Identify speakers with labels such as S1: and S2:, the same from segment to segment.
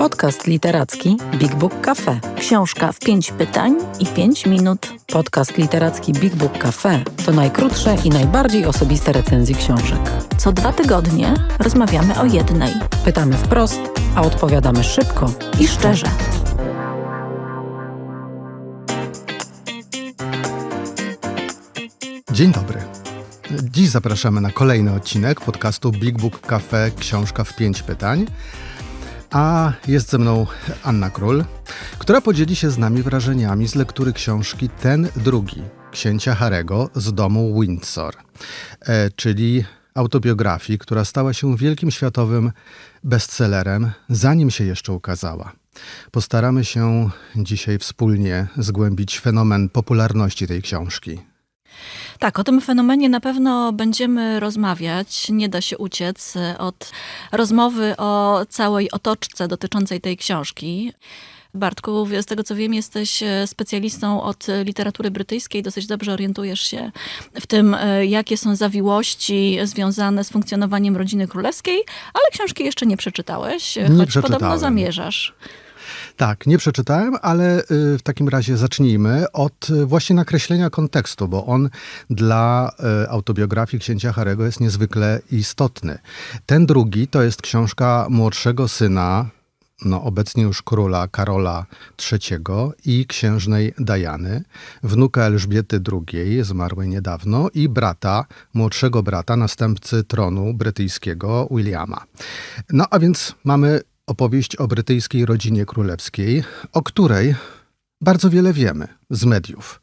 S1: Podcast literacki Big Book Cafe.
S2: Książka w pięć pytań i pięć minut.
S1: Podcast literacki Big Book Cafe to najkrótsze i najbardziej osobiste recenzje książek.
S2: Co dwa tygodnie rozmawiamy o jednej.
S1: Pytamy wprost, a odpowiadamy szybko
S2: I szczerze.
S3: Dzień dobry. Dziś zapraszamy na kolejny odcinek podcastu Big Book Cafe Książka w pięć pytań. A jest ze mną Anna Król, która podzieli się z nami wrażeniami z lektury książki Ten drugi księcia Harego z domu Windsor, e, czyli autobiografii, która stała się wielkim światowym bestsellerem, zanim się jeszcze ukazała. Postaramy się dzisiaj wspólnie zgłębić fenomen popularności tej książki.
S2: Tak, o tym fenomenie na pewno będziemy rozmawiać. Nie da się uciec od rozmowy o całej otoczce dotyczącej tej książki. Bartku, z tego co wiem, jesteś specjalistą od literatury brytyjskiej, dosyć dobrze orientujesz się w tym, jakie są zawiłości związane z funkcjonowaniem rodziny królewskiej, ale książki jeszcze nie przeczytałeś,
S3: Nie
S2: choć podobno zamierzasz.
S3: Tak, nie przeczytałem, ale y, w takim razie zacznijmy od y, właśnie nakreślenia kontekstu, bo on dla y, autobiografii księcia Harego jest niezwykle istotny. Ten drugi to jest książka młodszego syna, no obecnie już króla Karola III i księżnej Diany, wnuka Elżbiety II, zmarłej niedawno, i brata, młodszego brata, następcy tronu brytyjskiego Williama. No a więc mamy opowieść o brytyjskiej rodzinie królewskiej, o której bardzo wiele wiemy z mediów.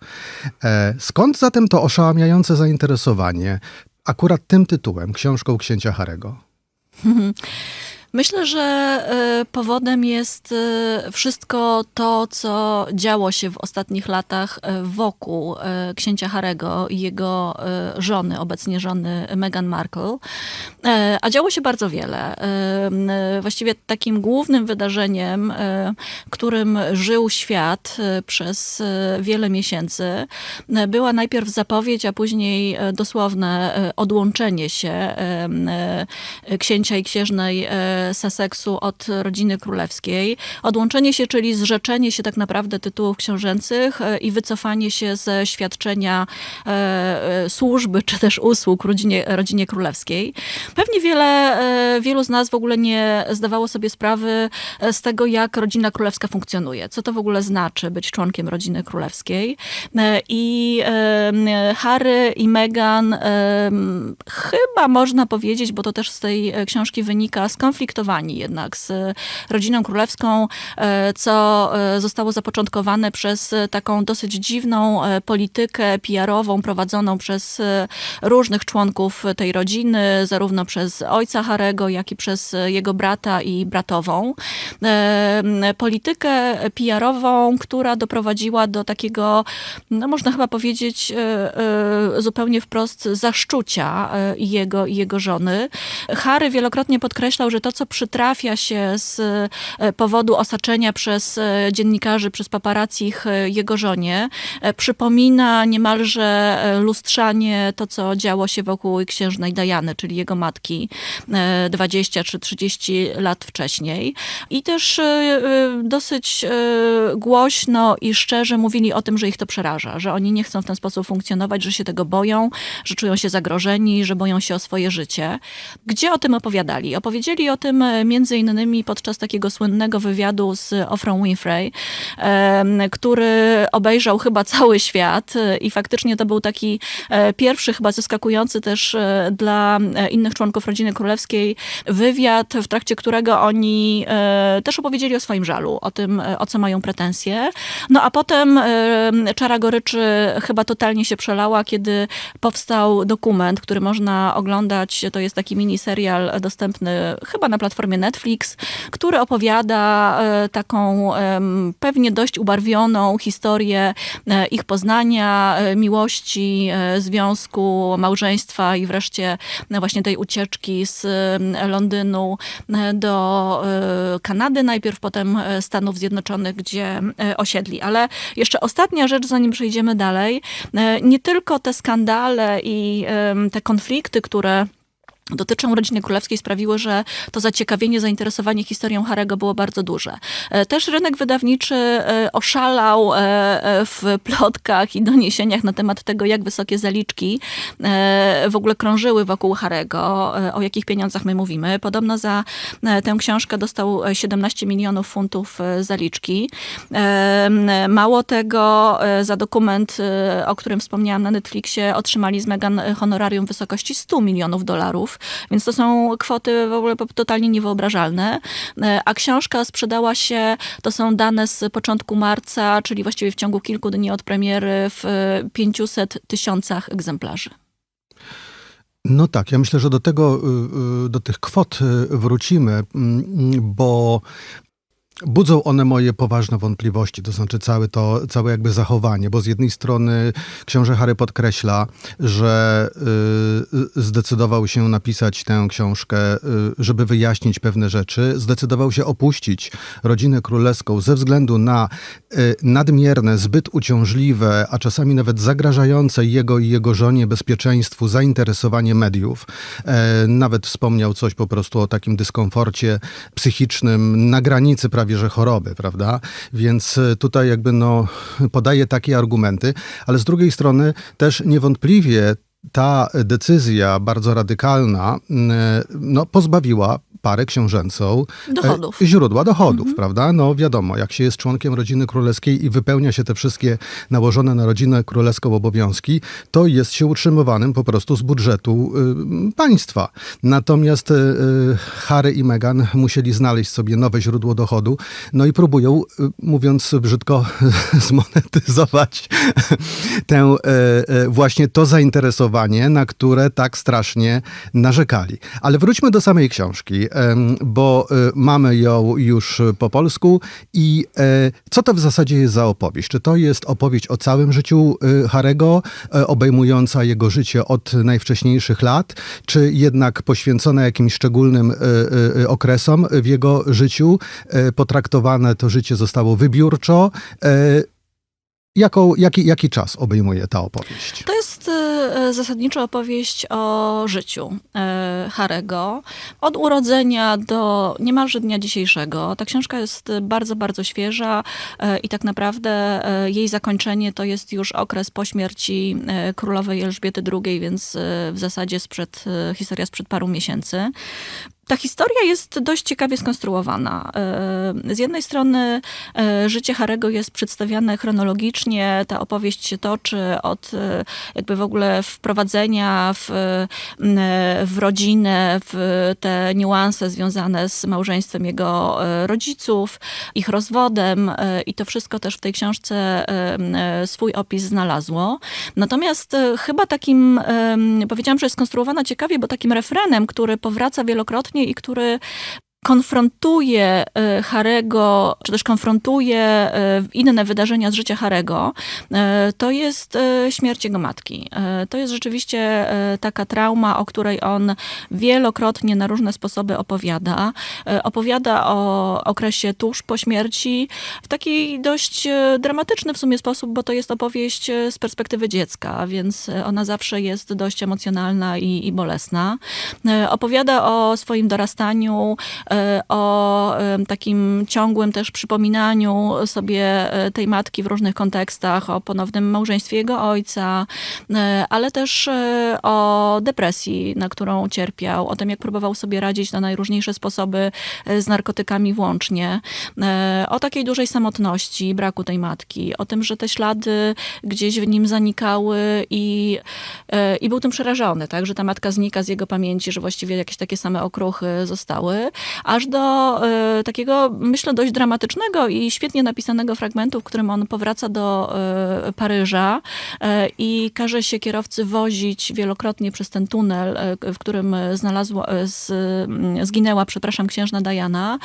S3: E, skąd zatem to oszałamiające zainteresowanie akurat tym tytułem, książką księcia Harego?
S2: Myślę, że y, powodem jest y, wszystko to, co działo się w ostatnich latach y, wokół księcia Harego i jego żony, obecnie żony Meghan Markle. A działo się bardzo wiele. Właściwie takim głównym wydarzeniem, którym żył świat przez wiele miesięcy, była najpierw zapowiedź, a później dosłowne odłączenie się księcia i księżnej Sussexu od rodziny królewskiej. Odłączenie się, czyli zrzeczenie się tak naprawdę tytułów książęcych e, i wycofanie się ze świadczenia e, e, służby czy też usług rodzinie, rodzinie królewskiej. Pewnie wiele, wielu z nas w ogóle nie zdawało sobie sprawy z tego, jak rodzina królewska funkcjonuje. Co to w ogóle znaczy być członkiem rodziny królewskiej. I Harry i Meghan chyba można powiedzieć, bo to też z tej książki wynika, skonfliktowani jednak z rodziną królewską, e, co e, zostało zapoczątkowane przez taką dosyć dziwną e, politykę PR-ową prowadzoną przez różnych członków tej rodziny, zarówno przez ojca Harego, jak i przez jego brata i bratową. Politykę PR-ową, która doprowadziła do takiego, no można chyba powiedzieć zupełnie wprost, zaszczucia jego i jego żony. Harry wielokrotnie podkreślał, że to, co przytrafia się z e, powodu osaczenia przez e, dziennikarzy, przez paparazzich e, jego żonie, przypomina niemalże lustrzanie to, co działo się wokół księżnej Diany, czyli jego matki 20 czy 30 lat wcześniej. I też dosyć głośno i szczerze mówili o tym, że ich to przeraża, że oni nie chcą w ten sposób funkcjonować, że się tego boją, że czują się zagrożeni, że boją się o swoje życie. Gdzie o tym opowiadali? Opowiedzieli o tym między innymi podczas takiego słynnego wywiadu z Ofrą Winfrey, który obejrzał chyba cały świat i faktycznie to był taki e, pierwszy, chyba zaskakujący też e, dla e, innych członków rodziny królewskiej wywiad, w trakcie którego oni też opowiedzieli o swoim żalu, o tym, o co mają pretensje. No a potem czara goryczy chyba totalnie się przelała, kiedy powstał dokument, który można oglądać. To jest taki mini serial dostępny chyba na platformie Netflix, który opowiada e, taką pewnie dość ubarwioną historię e, ich poznania, e, miłości, związku, małżeństwa i wreszcie właśnie tej ucieczki z Londynu do Kanady, najpierw potem Stanów Zjednoczonych, gdzie osiedli. Ale jeszcze ostatnia rzecz, zanim przejdziemy dalej. Nie tylko te skandale i te konflikty, które dotyczą rodziny królewskiej sprawiły, że to zaciekawienie, zainteresowanie historią Harego było bardzo duże. E, Też rynek wydawniczy e, oszalał e, w plotkach i doniesieniach na temat tego, jak wysokie zaliczki w ogóle krążyły wokół Harego, o jakich pieniądzach my mówimy. Podobno za tę książkę dostał e, 17 milionów funtów zaliczki. Mało tego, za dokument, o którym wspomniałam na Netflixie, otrzymali z Meghan honorarium w wysokości 100 milionów dolarów, więc to są kwoty w ogóle totalnie niewyobrażalne. E, A książka sprzedała się, to są dane z początku marca, czyli właściwie w ciągu kilku dni od premiery w e, 500 tysiącach egzemplarzy.
S3: No tak, ja myślę, że do tego, y, y, do tych kwot y, wrócimy, mm, bo budzą one moje poważne wątpliwości, to znaczy całe to, całe jakby zachowanie, bo z jednej strony książę Harry podkreśla, że y, zdecydował się napisać tę książkę, y, żeby wyjaśnić pewne rzeczy, zdecydował się opuścić rodzinę królewską ze względu na y, nadmierne, zbyt uciążliwe, a czasami nawet zagrażające jego i jego żonie bezpieczeństwu zainteresowanie mediów. E, Nawet wspomniał coś po prostu o takim dyskomforcie psychicznym na granicy prawie że choroby, prawda? Więc e, tutaj jakby no podaje takie argumenty, ale z drugiej strony też niewątpliwie ta decyzja bardzo radykalna m, no, pozbawiła parę książęcą
S2: Dochodów.
S3: e, źródła dochodów, prawda? No wiadomo, jak się jest członkiem rodziny królewskiej i wypełnia się te wszystkie nałożone na rodzinę królewską obowiązki, to jest się utrzymywanym po prostu z budżetu y, państwa. Natomiast y, y, Harry i Meghan musieli znaleźć sobie nowe źródło dochodu, no i próbują, y, mówiąc brzydko, zmonetyzować tę, e, e, właśnie to zainteresowanie, na które tak strasznie narzekali. Ale wróćmy do samej książki, bo e, mamy ją już po polsku i e, co to w zasadzie jest za opowieść? Czy to jest opowieść o całym życiu e, Harego, e, obejmująca jego życie od najwcześniejszych lat, czy jednak poświęcona jakimś szczególnym okresom w jego życiu? E, Potraktowane to życie zostało wybiórczo. Jaką, jaki, jaki czas obejmuje ta opowieść?
S2: To jest e, zasadniczo opowieść o życiu e, Harego. Od urodzenia do niemalże dnia dzisiejszego. Ta książka jest bardzo, bardzo świeża e, i tak naprawdę jej zakończenie to jest już okres po śmierci królowej Elżbiety II, więc w zasadzie sprzed, historia sprzed paru miesięcy. Ta historia jest dość ciekawie skonstruowana. E, Z jednej strony e, życie Harego jest przedstawiane chronologicznie, ta opowieść się toczy od e, jakby w ogóle wprowadzenia w, w rodzinę, w te niuanse związane z małżeństwem jego rodziców, ich rozwodem i to wszystko też w tej książce swój opis znalazło. Natomiast chyba takim, powiedziałam, że jest skonstruowana ciekawie, bo takim refrenem, który powraca wielokrotnie i który konfrontuje e, Harego, czy też konfrontuje e, inne wydarzenia z życia Harego, e, to jest śmierć jego matki. To jest rzeczywiście taka trauma, o której on wielokrotnie na różne sposoby opowiada. Opowiada o okresie tuż po śmierci w taki dość dramatyczny w sumie sposób, bo to jest opowieść z perspektywy dziecka, więc ona zawsze jest dość emocjonalna i, i bolesna. Opowiada o swoim dorastaniu, o e, takim ciągłym też przypominaniu sobie e, tej matki w różnych kontekstach, o ponownym małżeństwie jego ojca, e, ale też o depresji, na którą cierpiał, o tym, jak próbował sobie radzić na najróżniejsze sposoby z narkotykami włącznie, o takiej dużej samotności, braku tej matki, o tym, że te ślady gdzieś w nim zanikały i, i był tym przerażony, tak, że ta matka znika z jego pamięci, że właściwie jakieś takie same okruchy zostały, aż do e, takiego, myślę, dość dramatycznego i świetnie napisanego fragmentu, w którym on powraca do e, Paryża e, i każe się kierowcy wozić wielokrotnie przez ten tunel, w którym znalazło, e, z, m, zginęła, przepraszam, księżna Diana,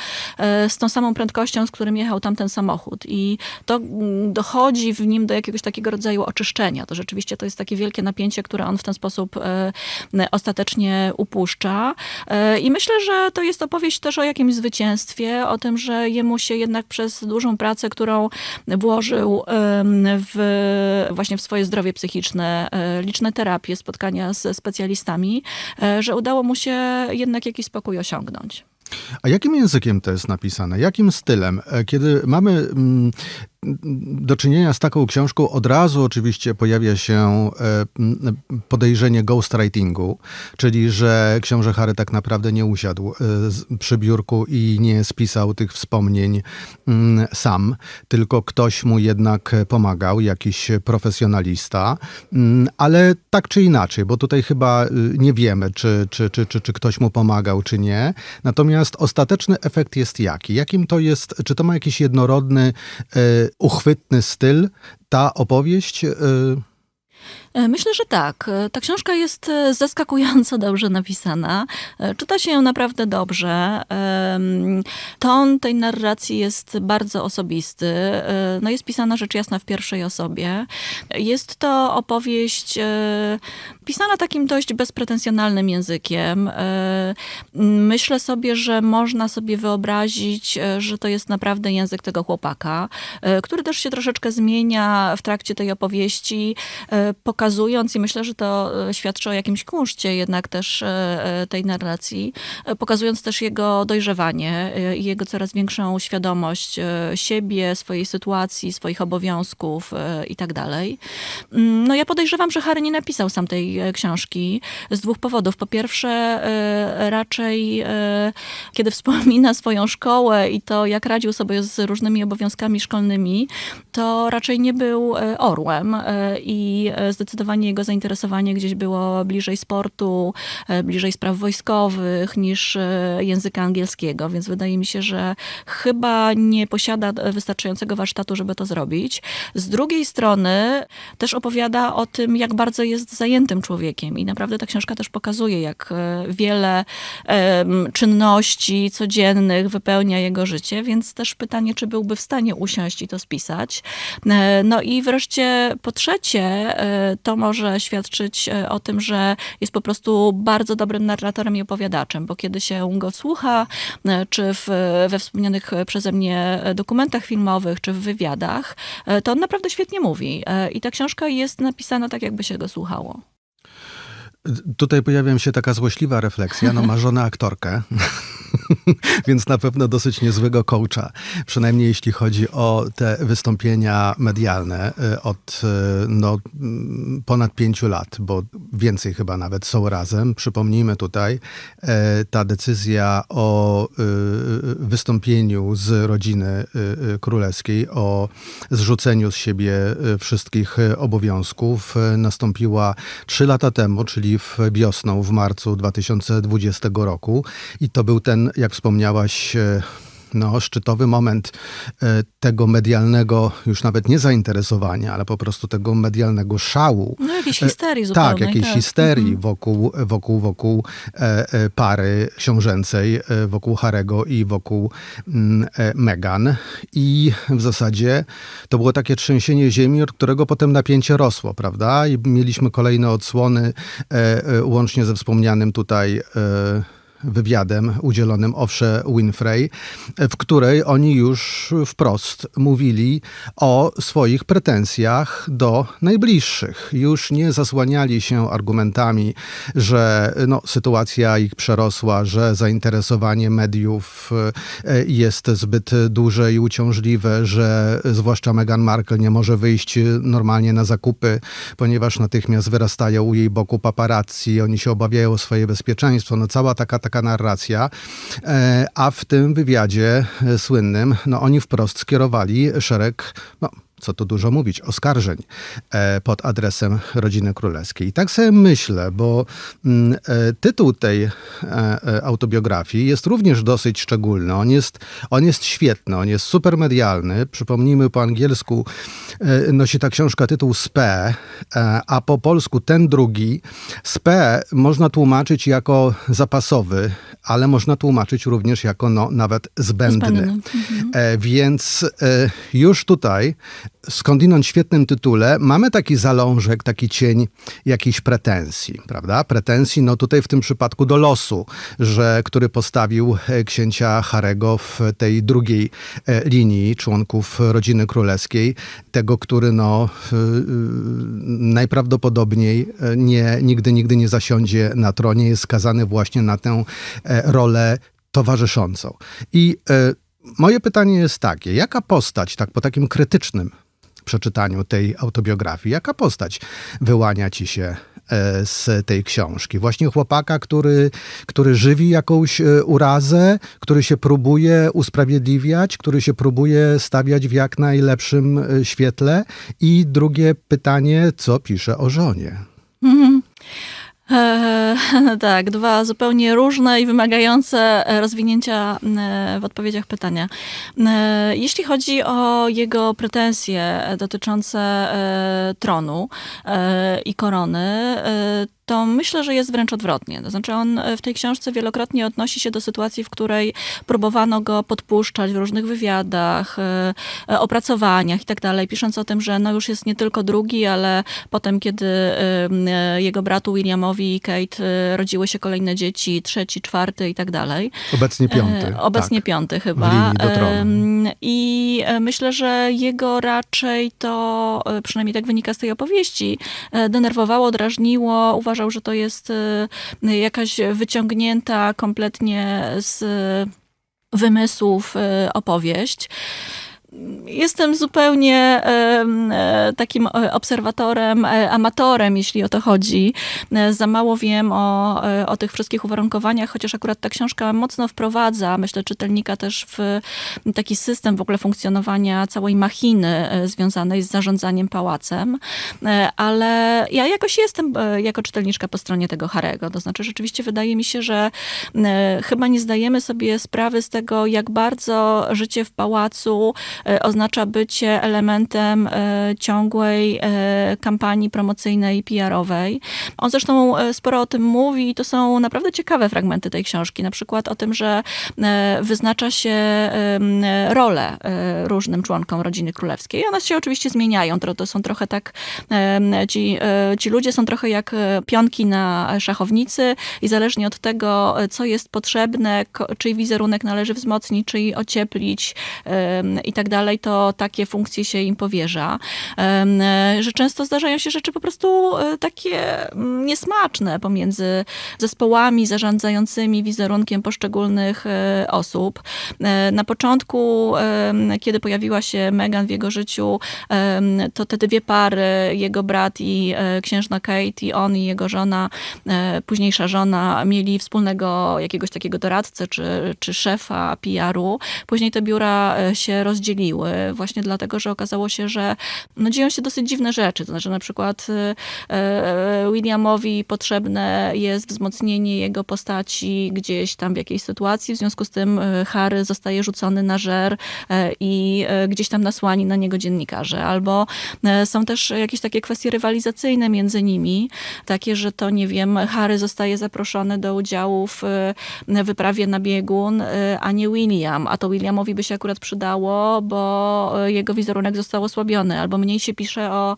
S2: z tą samą prędkością, z którym jechał tamten samochód. I to mm, dochodzi w nim do jakiegoś takiego rodzaju oczyszczenia. To rzeczywiście to jest takie wielkie napięcie, które on w ten sposób ostatecznie upuszcza. I myślę, że to jest opowieść też o jakimś zwycięstwie, o tym, że jemu się jednak przez dużą pracę, którą włożył w, właśnie w swoje zdrowie psychiczne, e, liczne terapie, spotkania ze specjalistami, e, że udało mu się jednak jakiś spokój osiągnąć.
S3: A jakim językiem to jest napisane? Jakim stylem? E, Kiedy mamy mm, do czynienia z taką książką, od razu oczywiście pojawia się e, podejrzenie ghostwritingu, czyli że książę Harry tak naprawdę nie usiadł e, przy biurku i nie spisał tych wspomnień mm, sam, tylko ktoś mu jednak pomagał, jakiś profesjonalista, Mm, ale tak czy inaczej, bo tutaj chyba y, nie wiemy, czy, czy, czy, czy, czy ktoś mu pomagał, czy nie. Natomiast ostateczny efekt jest jaki? Jakim to jest, czy to ma jakiś jednorodny, e, uchwytny styl, ta opowieść? E,
S2: Myślę, że tak. E, Ta książka jest e, zaskakująco dobrze napisana. Czyta się ją naprawdę dobrze. Ton tej narracji jest bardzo osobisty. No jest pisana rzecz jasna w pierwszej osobie. Jest to opowieść pisana takim dość bezpretensjonalnym językiem. Myślę sobie, że można sobie wyobrazić, że to jest naprawdę język tego chłopaka, który też się troszeczkę zmienia w trakcie tej opowieści, pokazując, i myślę, że to e, świadczy o jakimś kunszcie jednak też e, e, tej narracji, pokazując też jego dojrzewanie i jego coraz większą świadomość siebie, swojej sytuacji, swoich obowiązków i tak dalej. Mm, No ja podejrzewam, że Harry nie napisał sam tej książki z dwóch powodów. Po pierwsze, raczej kiedy wspomina swoją szkołę i to, jak radził sobie z różnymi obowiązkami szkolnymi, to raczej nie był orłem i zdecydowanie jego zainteresowanie gdzieś było bliżej sportu, e, bliżej spraw wojskowych niż e, języka angielskiego, więc wydaje mi się, że chyba nie posiada e, wystarczającego warsztatu, żeby to zrobić. Z drugiej strony też opowiada o tym, jak bardzo jest zajętym człowiekiem i naprawdę ta książka też pokazuje, jak e, wiele czynności codziennych wypełnia jego życie, więc też pytanie, czy byłby w stanie usiąść i to spisać. E, No i wreszcie po trzecie, e, to może świadczyć e, o tym, że jest po prostu bardzo dobrym narratorem i opowiadaczem, bo kiedy się go słucha, e, czy w, we wspomnianych przeze mnie dokumentach filmowych, czy w wywiadach, e, to on naprawdę świetnie mówi. I ta książka jest napisana tak, jakby się go słuchało.
S3: Tutaj pojawia się taka złośliwa refleksja. No, ma żonę aktorkę, więc na pewno dosyć niezłego coacha. Przynajmniej jeśli chodzi o te wystąpienia medialne y, od y, no, mm, ponad pięciu lat, bo więcej chyba nawet są razem. Przypomnijmy tutaj, e, ta decyzja o wystąpieniu z rodziny królewskiej, o zrzuceniu z siebie wszystkich obowiązków nastąpiła trzy lata temu, czyli w wiosną, w marcu 2020 roku. I to był ten, jak wspomniałaś, y, no, szczytowy moment e, tego medialnego, już nawet nie zainteresowania, ale po prostu tego medialnego szału.
S2: No jakiejś
S3: E,
S2: histerii zupełnie.
S3: Tak, jakiejś histerii wokół, wokół, wokół e, e, pary książęcej, e, wokół Harego i wokół mm, e, Meghan. I w zasadzie to było takie trzęsienie ziemi, od którego potem napięcie rosło, prawda? I mieliśmy kolejne odsłony, e, e, łącznie ze wspomnianym tutaj e, wywiadem udzielonym Owsze Winfrey, w której oni już wprost mówili o swoich pretensjach do najbliższych. Już nie zasłaniali się argumentami, że no, sytuacja ich przerosła, że zainteresowanie mediów e, jest zbyt duże i uciążliwe, że zwłaszcza Meghan Markle nie może wyjść normalnie na zakupy, ponieważ natychmiast wyrastają u jej boku paparazzi, oni się obawiają o swoje bezpieczeństwo. No cała taka, taka narracja. E, A w tym wywiadzie e, słynnym, no oni wprost skierowali szereg, no co tu dużo mówić, oskarżeń e, pod adresem rodziny królewskiej. I tak sobie myślę, bo mm, e, tytuł tej e, autobiografii jest również dosyć szczególny. On jest, on jest świetny, on jest super medialny. Przypomnijmy po angielsku nosi ta książka tytuł Spe, a po polsku ten drugi. Spe można tłumaczyć jako zapasowy, ale można tłumaczyć również jako no, nawet zbędny.
S2: Zbędny.
S3: E, więc już tutaj skądinąd świetnym tytule mamy taki zalążek, taki cień jakiejś pretensji, prawda? Pretensji, no tutaj w tym przypadku do losu, że, który postawił e, księcia Harego w tej drugiej e, linii członków rodziny królewskiej, tego, który no y, najprawdopodobniej e, nie, nigdy, nigdy nie zasiądzie na tronie, jest skazany właśnie na tę e, rolę towarzyszącą. I e, moje pytanie jest takie, jaka postać, tak po takim krytycznym przeczytaniu tej autobiografii, jaka postać wyłania ci się e, z tej książki? Właśnie chłopaka, który, który żywi jakąś e, urazę, który się próbuje usprawiedliwiać, który się próbuje stawiać w jak najlepszym e, świetle. I drugie pytanie, co pisze o żonie?
S2: E, tak, dwa zupełnie różne i wymagające e, rozwinięcia e, w odpowiedziach pytania. E, Jeśli chodzi o jego pretensje dotyczące e, tronu e, i korony, to myślę, że jest wręcz odwrotnie. To znaczy, on w tej książce wielokrotnie odnosi się do sytuacji, w której próbowano go podpuszczać w różnych wywiadach, e, e, opracowaniach i tak dalej, pisząc o tym, że no już jest nie tylko drugi, ale potem, kiedy e, e, jego bratu Williamowi i Kate e, rodziły się kolejne dzieci, trzeci, czwarty i tak dalej.
S3: Obecnie piąty.
S2: E, Obecnie
S3: tak.
S2: piąty chyba. I e, myślę, że jego raczej to, e, przynajmniej tak wynika z tej opowieści, e, denerwowało, drażniło. Uważał, że to jest e, jakaś wyciągnięta kompletnie z wymysłów e, opowieść. Jestem zupełnie e, takim e, obserwatorem, e, amatorem, jeśli o to chodzi. Za mało wiem o, o tych wszystkich uwarunkowaniach, chociaż akurat ta książka mocno wprowadza, myślę, czytelnika też w taki system w ogóle funkcjonowania całej machiny związanej z zarządzaniem pałacem. Ale ja jakoś jestem jako czytelniczka po stronie tego Harego. To znaczy, rzeczywiście wydaje mi się, że chyba nie zdajemy sobie sprawy z tego, jak bardzo życie w pałacu oznacza bycie elementem e, ciągłej e, kampanii promocyjnej, PR-owej. On zresztą e, sporo o tym mówi i to są naprawdę ciekawe fragmenty tej książki. Na przykład o tym, że e, wyznacza się role e, różnym członkom rodziny królewskiej. One się oczywiście zmieniają. To, są trochę tak, ci, e, ci ludzie są trochę jak e, pionki na szachownicy i zależnie od tego, e, co jest potrzebne, czyj wizerunek należy wzmocnić, czyj ocieplić em, i tak dalej, to takie funkcje się im powierza. E, Że często zdarzają się rzeczy po prostu e, takie mm, niesmaczne pomiędzy zespołami zarządzającymi wizerunkiem poszczególnych e, osób. Na początku, kiedy pojawiła się Meghan w jego życiu, to te dwie pary, jego brat i księżna Kate i on i jego żona, późniejsza żona, mieli wspólnego jakiegoś takiego doradcę czy, czy szefa PR-u. Później te biura się rozdzieliły właśnie dlatego, że okazało się, że no, dzieją się dosyć dziwne rzeczy. To znaczy na przykład e, e, Williamowi potrzebne jest wzmocnienie jego postaci gdzieś tam w jakiejś sytuacji, w związku z tym e, Harry zostaje rzucony na żer e, i gdzieś tam nasłani na niego dziennikarze. Albo są też jakieś takie kwestie rywalizacyjne między nimi, takie, że to nie wiem, Harry zostaje zaproszony do udziału w e, wyprawie na biegun, a nie William, a to Williamowi by się akurat przydało, bo e, jego wizerunek został osłabiony, albo mniej się pisze o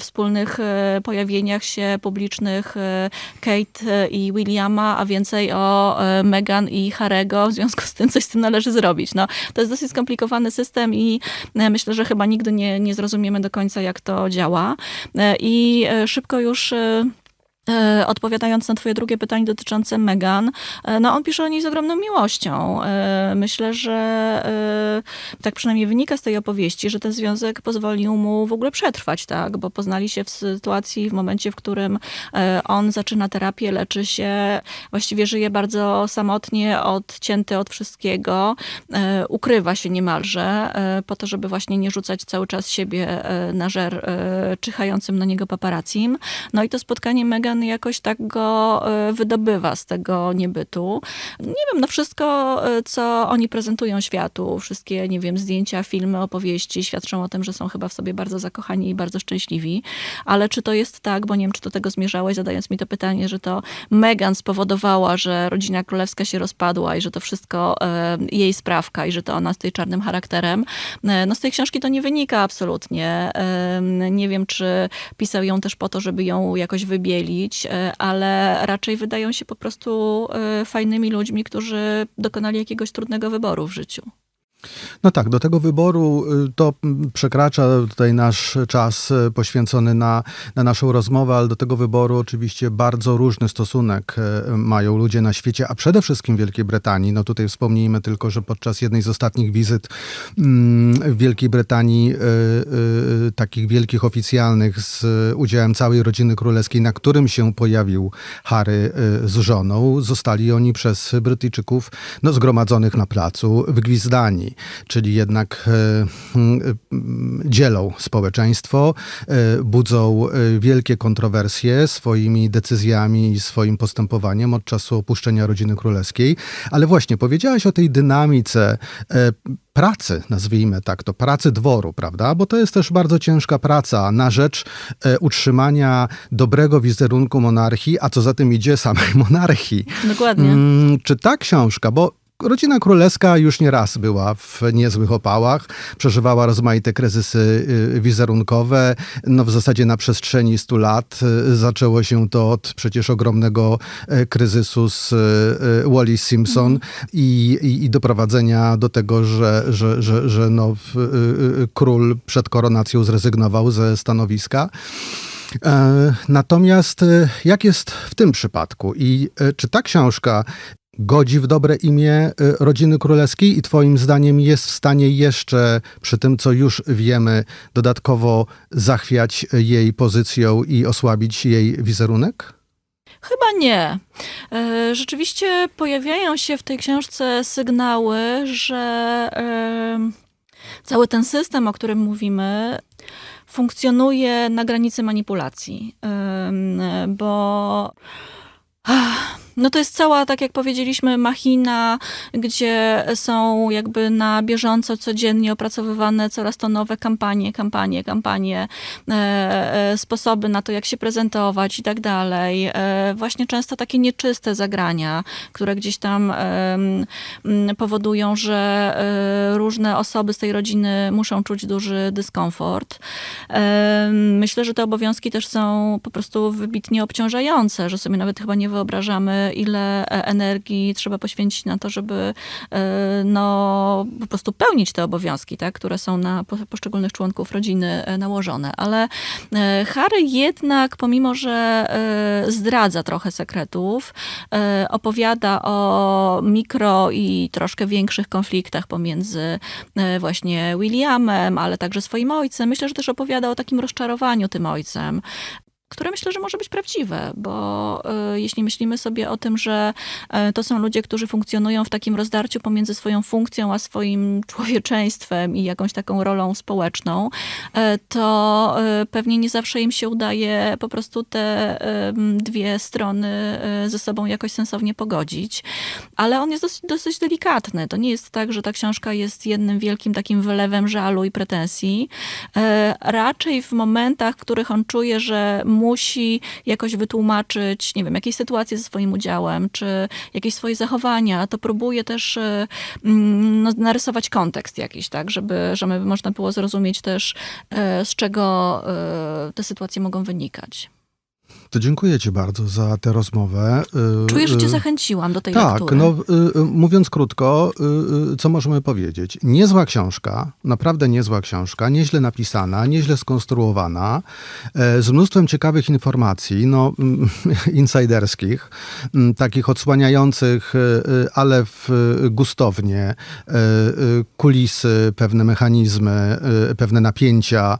S2: wspólnych e, pojawieniach się publicznych e, Kate i Williama, a więcej o Meghan i Harego, w związku z tym coś z tym należy zrobić. No, to jest dosyć skomplikowany system i myślę, że chyba nigdy nie, nie zrozumiemy do końca, jak to działa. I szybko już Odpowiadając na twoje drugie pytanie dotyczące Megan, e, no on pisze o niej z ogromną miłością. E, Myślę, że e, tak przynajmniej wynika z tej opowieści, że ten związek pozwolił mu w ogóle przetrwać, tak? Bo poznali się w sytuacji, w momencie, w którym e, on zaczyna terapię, leczy się, właściwie żyje bardzo samotnie, odcięty od wszystkiego, e, ukrywa się niemalże e, po to, żeby właśnie nie rzucać cały czas siebie e, na żer e, czyhającym na niego paparacim. No i to spotkanie Megan Jakoś tak go e, wydobywa z tego niebytu. Nie wiem, no wszystko, e, co oni prezentują światu, wszystkie, nie wiem, zdjęcia, filmy, opowieści świadczą o tym, że są chyba w sobie bardzo zakochani i bardzo szczęśliwi. Ale czy to jest tak, bo nie wiem, czy do tego zmierzałeś, zadając mi to pytanie, że to Meghan spowodowała, że rodzina królewska się rozpadła i że to wszystko e, jej sprawka i że to ona z tej czarnym charakterem. No z tej książki to nie wynika absolutnie. Nie wiem, czy pisał ją też po to, żeby ją jakoś wybielić, e, ale raczej wydają się po prostu e, fajnymi ludźmi, którzy dokonali jakiegoś trudnego wyboru w życiu.
S3: No tak, do tego wyboru y, to mm, przekracza tutaj nasz czas y, poświęcony na, na naszą rozmowę, ale do tego wyboru oczywiście bardzo różny stosunek y, mają ludzie na świecie, a przede wszystkim w Wielkiej Brytanii. No tutaj wspomnijmy tylko, że podczas jednej z ostatnich wizyt mm, w Wielkiej Brytanii, takich wielkich oficjalnych z udziałem całej rodziny królewskiej, na którym się pojawił Harry z żoną, zostali oni przez Brytyjczyków no, zgromadzonych na placu wygwizdani czyli jednak e, mm, dzielą społeczeństwo, e, budzą e, wielkie kontrowersje swoimi decyzjami i swoim postępowaniem od czasu opuszczenia rodziny królewskiej. Ale właśnie powiedziałaś o tej dynamice pracy, nazwijmy tak, to pracy dworu, prawda? Bo to jest też bardzo ciężka praca na rzecz utrzymania dobrego wizerunku monarchii, a co za tym idzie samej monarchii.
S2: Dokładnie.
S3: Mm, czy ta książka, bo Rodzina królewska już nie raz była w niezłych opałach, przeżywała rozmaite kryzysy y, wizerunkowe. No w zasadzie na przestrzeni 100 lat y, zaczęło się to od przecież ogromnego y, kryzysu z Wallis Simpson mm. i, i, i, doprowadzenia do tego, że, że, że, że no, król przed koronacją zrezygnował ze stanowiska. E, natomiast jak jest w tym przypadku i czy ta książka godzi w dobre imię y, rodziny królewskiej i Twoim zdaniem jest w stanie jeszcze, przy tym co już wiemy, dodatkowo zachwiać jej pozycją i osłabić jej wizerunek?
S2: Chyba nie. E, rzeczywiście pojawiają się w tej książce sygnały, że cały ten system, o którym mówimy, funkcjonuje na granicy manipulacji. Bo no to jest cała, tak jak powiedzieliśmy, machina, gdzie są jakby na bieżąco, codziennie opracowywane coraz to nowe kampanie, kampanie, kampanie, e, e, sposoby na to, jak się prezentować i tak dalej. E, właśnie często takie nieczyste zagrania, które gdzieś tam powodują, że różne osoby z tej rodziny muszą czuć duży dyskomfort. Myślę, że te obowiązki też są po prostu wybitnie obciążające, że sobie nawet chyba nie wyobrażamy, ile e, energii trzeba poświęcić na to, żeby e, no, po prostu pełnić te obowiązki, tak, które są na poszczególnych członków rodziny e, nałożone. Ale Harry jednak, pomimo że zdradza trochę sekretów, opowiada o mikro i troszkę większych konfliktach pomiędzy właśnie Williamem, ale także swoim ojcem. Myślę, że też opowiada o takim rozczarowaniu tym ojcem, które myślę, że może być prawdziwe, bo y, jeśli myślimy sobie o tym, że y, to są ludzie, którzy funkcjonują w takim rozdarciu pomiędzy swoją funkcją a swoim człowieczeństwem i jakąś taką rolą społeczną, y, to pewnie nie zawsze im się udaje po prostu te dwie strony ze sobą jakoś sensownie pogodzić. Ale on jest dosyć, dosyć delikatny. To nie jest tak, że ta książka jest jednym wielkim takim wylewem żalu i pretensji. Raczej w momentach, w których on czuje, że musi jakoś wytłumaczyć, nie wiem, jakieś sytuacje ze swoim udziałem, czy jakieś swoje zachowania, to próbuje też e, mm, no, narysować kontekst jakiś, tak, żeby, żeby można było zrozumieć też, e, z czego e, te sytuacje mogą wynikać.
S3: To dziękuję Ci bardzo za tę rozmowę.
S2: Y, Czuję, że Cię y, zachęciłam do tej
S3: tak,
S2: lektury.
S3: Tak, no mówiąc krótko, co możemy powiedzieć? Niezła książka, naprawdę niezła książka, nieźle napisana, nieźle skonstruowana, e, z mnóstwem ciekawych informacji, no, insiderskich, takich odsłaniających, e, ale w gustownie, e, kulisy, pewne mechanizmy, pewne napięcia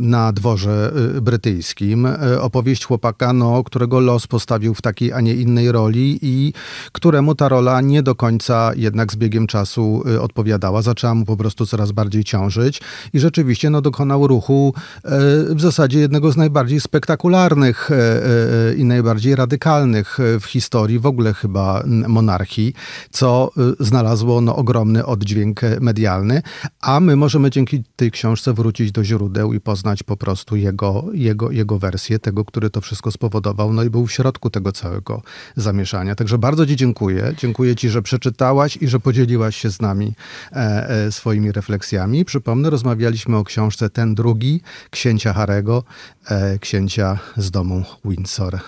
S3: na dworze brytyjskim. Opowieść chłopaka chłopaka, no, którego los postawił w takiej, a nie innej roli i któremu ta rola nie do końca jednak z biegiem czasu y, odpowiadała. Zaczęła mu po prostu coraz bardziej ciążyć i rzeczywiście no, dokonał ruchu e, w zasadzie jednego z najbardziej spektakularnych e, i najbardziej radykalnych w historii w ogóle chyba monarchii, co y, znalazło no, ogromny oddźwięk medialny, a my możemy dzięki tej książce wrócić do źródeł i poznać po prostu jego, jego, jego wersję, tego, który to wszystko spowodował, no i był w środku tego całego zamieszania. Także bardzo Ci dziękuję. Dziękuję Ci, że przeczytałaś i że podzieliłaś się z nami e, e, swoimi refleksjami. Przypomnę, rozmawialiśmy o książce Ten drugi, księcia Harego, e, księcia z domu Windsor.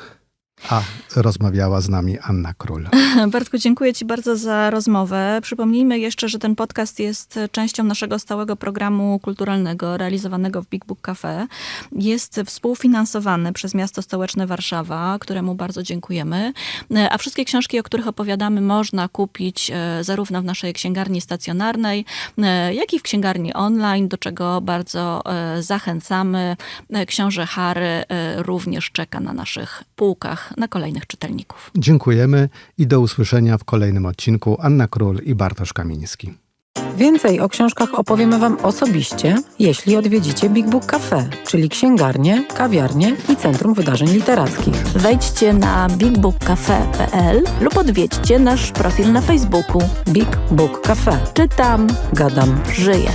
S3: A rozmawiała z nami Anna Król.
S2: Bartku, dziękuję Ci bardzo za rozmowę. Przypomnijmy jeszcze, że ten podcast jest częścią naszego stałego programu kulturalnego realizowanego w Big Book Cafe. Jest współfinansowany przez miasto stołeczne Warszawa, któremu bardzo dziękujemy. A wszystkie książki, o których opowiadamy, można kupić e, zarówno w naszej księgarni stacjonarnej, e, jak i w księgarni online, do czego bardzo e, zachęcamy. E, Książę Harry e, również czeka na naszych półkach na kolejnych czytelników.
S3: Dziękujemy i do usłyszenia w kolejnym odcinku. Anna Król i Bartosz Kamiński.
S1: Więcej o książkach opowiemy Wam osobiście, jeśli odwiedzicie Big Book Cafe, czyli księgarnię, kawiarnię i Centrum Wydarzeń Literackich.
S2: Wejdźcie na bigbookcafe.pl lub odwiedźcie nasz profil na Facebooku.
S1: Big Book Cafe.
S2: Czytam,
S1: Gadam.
S2: żyję.